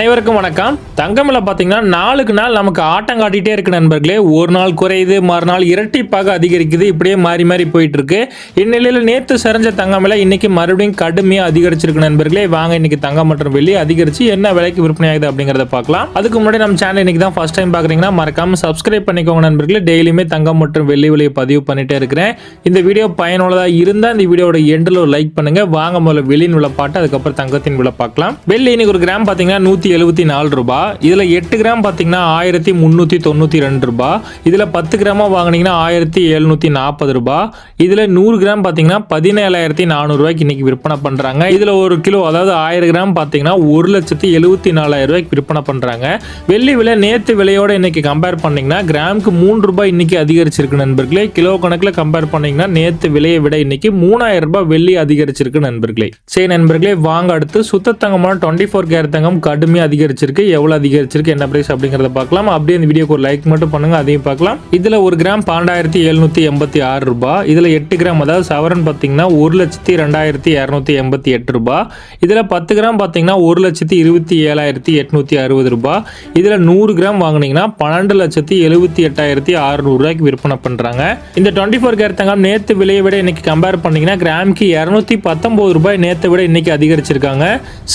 அனைவருக்கும் வணக்கம். தங்கமில் பார்த்தீங்கன்னா நாளுக்கு நாள் நமக்கு ஆட்டம் காட்டிகிட்டே இருக்கு நண்பர்களே. ஒரு நாள் குறையுது மறுநாள் இரட்டிப்பாக அதிகரிக்குது. இப்படியே மாறி மாறி போயிட்டு இருக்கு இந்நிலையில் நேற்று சரிஞ்ச தங்கமில் இன்னைக்கு மறுபடியும் கடுமையாக அதிகரிச்சிருக்கு நண்பர்களே. வாங்க இன்னைக்கு தங்கம் மற்றும் வெள்ளி அதிகரிச்சு என்ன விலைக்கு விற்பனை ஆகுது அப்படிங்கிறத பார்க்கலாம். அதுக்கு முன்னாடி நம்ம சேனல் இன்னைக்கு தான் ஃபர்ஸ்ட் டைம் பார்க்குறீங்கன்னா மறக்காம சப்ஸ்கிரைப் பண்ணிக்கோங்க நண்பர்களே. டெய்லியுமே தங்கம் மற்றும் வெள்ளி விலையை பதிவு பண்ணிட்டே இருக்கிறேன். இந்த வீடியோ பயனுள்ளதாக இருந்தால் இந்த வீடியோட எண்டில் ஒரு லைக் பண்ணுங்க. வாங்க முதல்ல வெளியின் விலை பாட்டு அதுக்கப்புறம் தங்கத்தின் விலை பார்க்கலாம். வெள்ளி இன்னைக்கு ஒரு கிராம் பார்த்தீங்கன்னா நூற்றி எழுபத்தி நாலு ரூபா. இதில் எட்டு கிராம் பார்த்தீங்கன்னா ஆயிரத்தி முந்நூற்றி தொண்ணூற்றி ரெண்டு ரூபா. இதில் பத்து கிராமாக வாங்குனீங்கன்னா ஆயிரத்தி எழுநூற்றி நாற்பது ரூபாய் இதில் நூறு கிராம் பார்த்தீங்கன்னா பதினேழாயிரத்தி நானூறுரூவாய்க்கு இன்னைக்கு விற்பனை பண்ணுறாங்க இதில் ஒரு கிலோ அதாவது ஆயிரம் கிராம் பார்த்தீங்கன்னா ஒரு லட்சத்தி எழுபத்தி நாலாயிரம் ரூபாய்க்கு விற்பனை பண்ணுறாங்க வெள்ளி விலை நேற்று விலையோட இன்னைக்கு கம்பேர் பண்ணீங்கன்னா கிராமுக்கு மூன்று ரூபாய் இன்னைக்கு அதிகரிச்சிருக்கு நண்பர்களே. கிலோ கணக்கில் கம்பேர் பண்ணீங்கன்னா நேற்று விலையை விட இன்னைக்கு மூணாயிரம் ரூபாய் வெள்ளி அதிகரிச்சிருக்கு நண்பர்களே. சரி நண்பர்களே வாங்க அடுத்து. சுத்த தங்கமான டுவெண்ட்டி ஃபோர் கேர் தங்கம் கம்மி அதிகரிச்சிருக்கு எவ்வளோ அதிகரிச்சிருக்கு என்ன பிரைஸ் அப்படிங்கிறத பார்க்கலாம். அப்படியே இந்த வீடியோக்கு ஒரு லைக் மட்டும் பண்ணுங்க அதையும் பார்க்கலாம். இதில் ஒரு கிராம் பன்னெண்டாயிரத்தி எழுநூற்றி எண்பத்தி ஆறு ரூபாய் இதில் எட்டு கிராம் அதாவது சவரன் பார்த்தீங்கன்னா ஒரு லட்சத்தி ரெண்டாயிரத்தி இரநூத்தி எண்பத்தி எட்டு ரூபாய் இதில் பத்து கிராம் பார்த்தீங்கன்னா ஒரு லட்சத்தி இருபத்தி ஏழாயிரத்தி எட்நூற்றி அறுபது ரூபாய் இதில் நூறு கிராம் வாங்குனீங்கன்னா பன்னெண்டு லட்சத்தி எழுபத்தி எட்டாயிரத்தி அறுநூறுவாய்க்கு விற்பனை பண்ணுறாங்க இந்த டுவெண்ட்டி ஃபோர் கேர் தங்கம் நேற்று விலையை விட இன்னைக்கு கம்பேர் பண்ணீங்கன்னா கிராமுக்கு இரநூத்தி பத்தொம்போது ரூபாய் நேற்றை விட இன்னைக்கு அதிகரிச்சிருக்காங்க.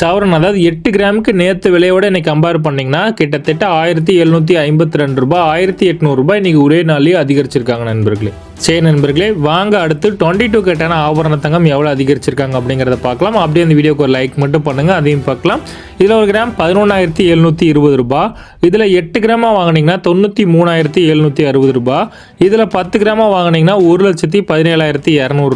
சவரன் அதாவது எட்டு கிராமுக்கு நேற்று விலையோட இன்னைக்கு கம்பேர் பண்ணீங்கன்னா கிட்டத்தட்ட ஆயிரத்தி எழுநூற்றி ஐம்பத்தி ரெண்டு ரூபாய் ஆயிரத்தி எட்நூறு ரூபாய் இன்னைக்கு ஒரே நாள்லயே அதிகரிச்சிருக்காங்க நண்பர்களே. சரி நண்பர்களே வாங்க அடுத்து டுவெண்ட்டி டூ கேட்டான ஆபரண தங்கம் எவ்வளோ அதிகரிச்சிருக்காங்க அப்படிங்கிறத பார்க்கலாம். அப்படியே அந்த வீடியோக்கு ஒரு லைக் மட்டும் பண்ணுங்கள் அதையும் பார்க்கலாம். இதில் ஒரு கிராம் பதினொன்றாயிரத்தி எழுநூற்றி இருபது ரூபா. இதில் எட்டு கிராமாக வாங்கினீங்கன்னா தொண்ணூற்றி மூணாயிரத்தி எழுநூற்றி அறுபது ரூபாய் இதில் பத்து கிராமாக வாங்கினீங்கன்னா ஒரு லட்சத்தி பதினேழாயிரத்தி இரநூறு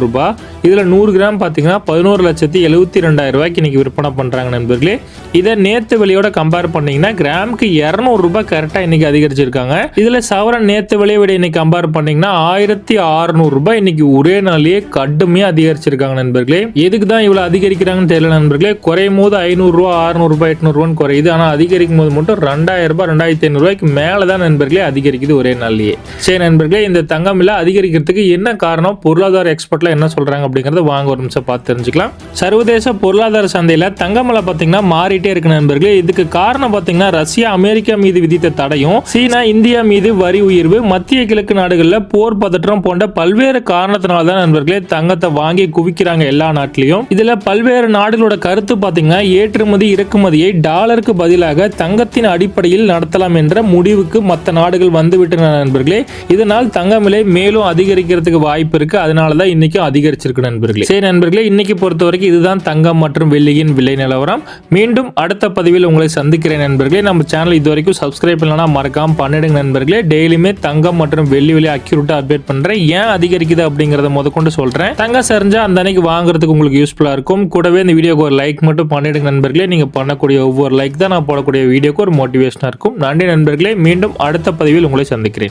இதில் நூறு கிராம் பார்த்தீங்கன்னா பதினோரு லட்சத்தி எழுபத்தி ரெண்டாயிரம் ரூபாய்க்கு இன்றைக்கி விற்பனை பண்ணுறாங்க நண்பர்களே. இதை நேற்று விலையோட கம்பேர் பண்ணிங்கன்னா கிராமுக்கு இரநூறு ரூபாய் கரெக்டாக இன்றைக்கி அதிகரிச்சிருக்காங்க. இதில் சவரன் நேற்று விலையை விட இன்றைக்கி கம்பேர் பண்ணிங்கன்னா ஆயிரத்தி அறுநூறு ரூபாய் இன்னைக்கு ஒரே நாள்லயே கடுமையாக அதிகரிச்சிருக்காங்க நண்பர்களே. எதுக்கு தான் இவ்வளோ அதிகரிக்கிறாங்கன்னு தெரியல நண்பர்களே. குறையும் போது ஐநூறுரூவா அறுநூறுபா எட்நூறுவான்னு குறையுது. ஆனால் அதிகரிக்கும் போது மட்டும் ரெண்டாயிரம் ரூபாய் ரெண்டாயிரத்தி ஐநூறுரூவாய்க்கு மேலே தான் நண்பர்களே அதிகரிக்குது ஒரே நாள்லேயே. சரி நண்பர்களே இந்த தங்கம் விலை அதிகரிக்கிறதுக்கு என்ன காரணம்? பொருளாதார எக்ஸ்பர்ட்ல என்ன சொல்றாங்க அப்படிங்கறத வாங்க ஒரு நிமிஷம் பார்த்து தெரிஞ்சுக்கலாம். சர்வதேச பொருளாதார சந்தையில தங்கம் விலை பார்த்தீங்கன்னா மாறிட்டே இருக்கு நண்பர்களே. இதுக்கு காரணம் பார்த்தீங்கன்னா ரஷ்யா அமெரிக்கா மீது விதித்த தடையும் சீனா இந்தியா மீது வரி உயர்வு மத்திய கிழக்கு நாடுகளில் போர் பதற்றம் போன்ற பல்வேறு காரணத்தினால தான் நண்பர்களே தங்கத்தை வாங்கி குவிக்கிறாங்க எல்லா நாட்டிலையும். இதுல பல்வேறு நாடுகளோட கருத்து பாத்தீங்கன்னா ஏற்றுமதி இறக்குமதியை டாலருக்கு பதிலாக தங்கத்தின் அடிப்படையில் நடத்தலாம் என்ற முடிவுக்கு மற்ற நாடுகள் வந்துவிட்டன நண்பர்களே. இதனால் தங்கம் விலை மேலும் அதிகரிக்கிறதுக்கு வாய்ப்பு இருக்கு. அதனால தான் இன்னைக்கும் அதிகரிச்சிருக்கு நண்பர்களே. சரி நண்பர்களே இன்னைக்கு பொறுத்த வரைக்கும் இதுதான் தங்கம் மற்றும் வெள்ளியின் விலை நிலவரம். மீண்டும் அடுத்த பதிவில் உங்களை சந்திக்கிறேன் நண்பர்களே. நம்ம சேனல் இது வரைக்கும் சப்ஸ்கிரைப் இல்லைனா மறக்காம பண்ணிடுங்க நண்பர்களே. டெய்லியுமே தங்கம் மற்றும் வெள்ளி விலை அக்யூரேட்டா அப்டேட் பண்றேன் ஏன் அதிகரிக்குது அப்படிங்கறத முதற்கொண்டு சொல்றேன். தங்க சரிஞ்சா அந்த அன்னைக்கு வாங்குறதுக்கு உங்களுக்கு யூஸ்ஃபுல்லா இருக்கும். கூடவே இந்த வீடியோக்கு ஒரு லைக் மட்டும் பண்ணிடுங்க நண்பர்களே. நீங்க பண்ணக்கூடிய ஒவ்வொரு லைக் தான் நான் போடக்கூடிய வீடியோக்கு ஒரு மோட்டிவேஷனா இருக்கும். நன்றி நண்பர்களே. மீண்டும் அடுத்த பதிவில் உங்களை சந்திக்கிறேன்.